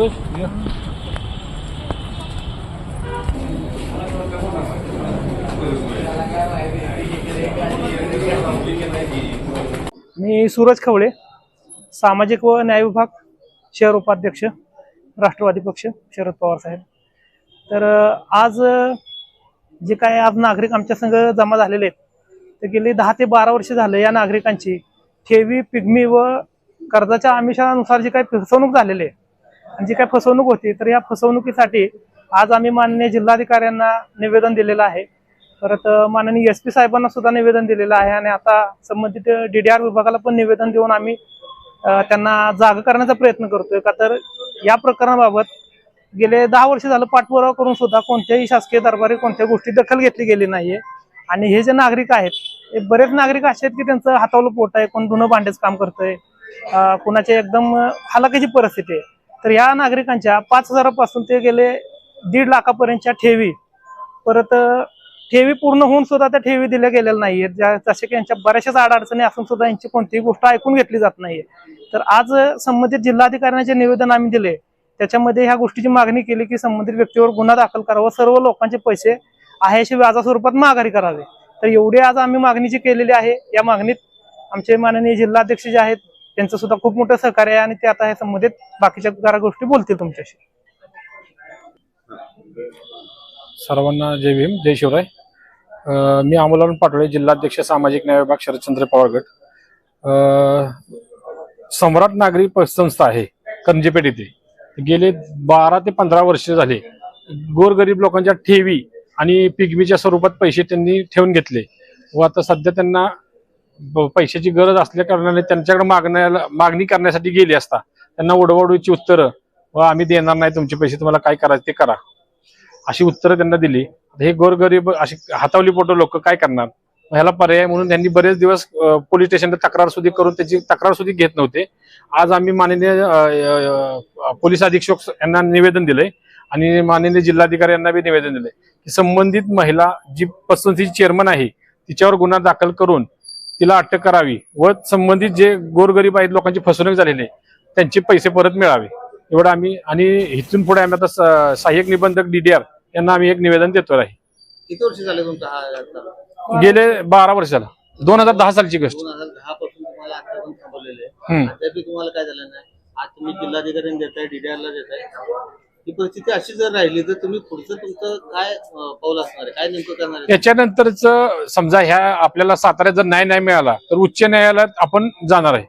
मी सूरज खवळे सामाजिक व न्याय विभाग शहर उपाध्यक्ष राष्ट्रवादी पक्ष शरद पवार साहेब. तर आज जे काय आज नागरिक आमच्या संघ जमा झालेले आहेत ते गेली दहा ते बारा वर्ष झाले या नागरिकांची. ठेवी पिगमी व कर्जाच्या आमिषानुसार जी काही फसवणूक झालेली आहे आणि जी काही फसवणूक होती तर या फसवणुकीसाठी आज आम्ही माननीय जिल्हाधिकाऱ्यांना निवेदन दिलेलं आहे. परत माननीय एस पी साहेबांना सुद्धा निवेदन दिलेलं आहे आणि आता संबंधित डीडीआर विभागाला पण निवेदन देऊन आम्ही त्यांना जाग करण्याचा प्रयत्न करतोय. का तर या प्रकरणाबाबत गेले दहा वर्ष झालं पाठपुरावा करून सुद्धा कोणत्याही शासकीय दरबारी कोणत्याही गोष्टी दखल घेतली गेली नाहीये. आणि हे जे नागरिक आहेत हे बरेच नागरिक असे आहेत की त्यांचं हातावलं पोट आहे कोण धुणं भांडेच काम करतंय कुणाचे एकदम हालाकीची परिस्थिती आहे. तर या नागरिकांच्या पाच हजारापासून ते गेले दीड लाखापर्यंतच्या ठेवी. परत ठेवी पूर्ण होऊन सुद्धा त्या ठेवी दिल्या गेलेल्या नाहीयेत. ज्या जसे की यांच्या बऱ्याचशाच अडचणी असून सुद्धा यांची कोणतीही गोष्ट ऐकून घेतली जात नाहीये. तर आज संबंधित जिल्हाधिकाऱ्यांना जे निवेदन आम्ही दिले त्याच्यामध्ये ह्या गोष्टीची मागणी केली की संबंधित व्यक्तीवर गुन्हा दाखल करावा सर्व लोकांचे पैसे आहेशी व्याजा स्वरूपात माघारी करावे. तर एवढी आज आम्ही मागणी जी केलेली आहे या मागणीत आमचे माननीय जिल्हाध्यक्ष जे आहेत त्यांचं सुद्धा खूप मोठं सहकार्य आहे आणि ते आता ह्या संबंधित बाकीच्या जरा गोष्टी बोलतील तुमच्याशी. सर्वांना जय भीम जय शिवराय. मी अमोलान पाटोळे जिल्हाध्यक्ष सामाजिक न्याय विभाग शरदचंद्र पवार सम्राट नागरी संस्था आहे करंजीपेठ येथे गेले बारा ते पंधरा वर्ष झाले गोरगरीब लोकांच्या ठेवी आणि पिगमीच्या स्वरूपात पैसे त्यांनी ठेवून घेतले. व आता सध्या त्यांना पैशाची गरज असल्या कारणाने त्यांच्याकडे मागण्याला मागणी करण्यासाठी गेली असता त्यांना ओढवाडूची उत्तरं व आम्ही देणार नाही तुमचे पैसे तुम्हाला काय करायचं ते करा. अशी उत्तरं त्यांना दिली. हे गोरगरीब अशी हातावली पोटं लोक काय करणार? ह्याला पर्याय म्हणून त्यांनी बरेच दिवस पोलीस स्टेशनला तक्रार सुधी करून त्याची तक्रार सुधी घेत नव्हते. आज आम्ही माननीय पोलीस अधीक्षक यांना निवेदन दिले आणि माननीय जिल्हाधिकारी यांना बी निवेदन दिलंय की संबंधित महिला जी पसंतीची चेअरमन आहे तिच्यावर गुन्हा दाखल करून तिला अटक करावी व संबंधित जे गोरगरीब आहेत लोकांची फसवणूक झालेली आहे त्यांचे पैसे परत मिळावे. एवढं आम्ही आणि इथून पुढे आम्ही आता सहाय्यक निबंधक डीडीआर यांना आम्ही एक निवेदन देतो आहे किती वर्ष झाले तुमचा हा गेले बारा वर्ष झाला दोन हजार दहा सालची गोष्ट. दोन हजार दहा पासून तुम्हाला आतापर्यंत थांबवलेले आहे. हम्म. अद्याप तुम्हाला काय झालं नाही? आज तुम्ही जिल्हाधिकाऱ्यांना देताय देताय. ही परिस्थिती अशी जर राहिली तर तुम्ही पुढचं तुमचं काय पाऊल असणार आहे? काय नेमकं करणार आहे? त्याच्यानंतरच समजा ह्या आपल्याला साताऱ्यात जर न्याय नाही मिळाला तर उच्च न्यायालयात आपण जाणार आहे.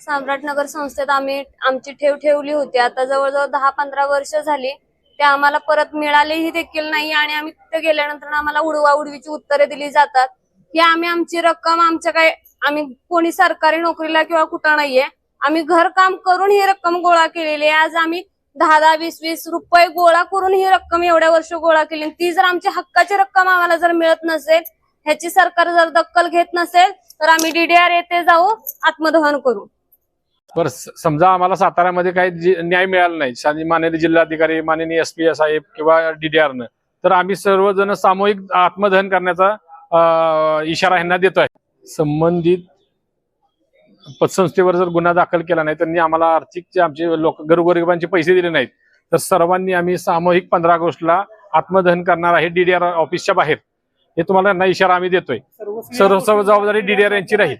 सम्राटनगर संस्थेत आम्ही आमची ठेव ठेवली होती. आता जवळजवळ दहा पंधरा वर्ष झाली. ते आम्हाला परत मिळालेही देखील नाही आणि आम्ही तिथे गेल्यानंतर आम्हाला उडवा उडवीची उत्तरे दिली जातात. की आम्ही आमची रक्कम आमच्या काय आम्ही कोणी सरकारी नोकरीला किंवा कुठं नाहीये. आम्ही घर काम करून ही रक्कम गोळा केलेली आहे. आज आम्ही दहा दहा वीस वीस रुपये गोळा करून ही रक्कम एवढ्या वर्ष गोळा केली. आणि ती जर आमची हक्काची रक्कम आम्हाला जर मिळत नसेल ह्याची सरकार जर दखल घेत नसेल तर आम्ही डीडीआर येथे जाऊ आत्मदहन करू. बरं समजा आम्हाला साताऱ्यामध्ये काही न्याय मिळाला नाही माननीय जिल्हाधिकारी माननीय एस पी साहेब किंवा डीडीआरनं तर आम्ही सर्वजण सामूहिक आत्मदहन करण्याचा इशारा ह्यांना देतोय. संबंधित पतसंस्थेवर जर गुन्हा दाखल केला नाही त्यांनी आम्हाला आर्थिक आमचे लोक गरगरिबांचे पैसे दिले नाहीत. तर सर्वांनी आम्ही सामूहिक पंधरा ऑगस्टला आत्मदहन करणार आहे डीडीआर ऑफिसच्या बाहेर. हे तुम्हाला यांना इशारा आम्ही देतोय. सर्व सर्व जबाबदारी डीडीआर यांची राहील.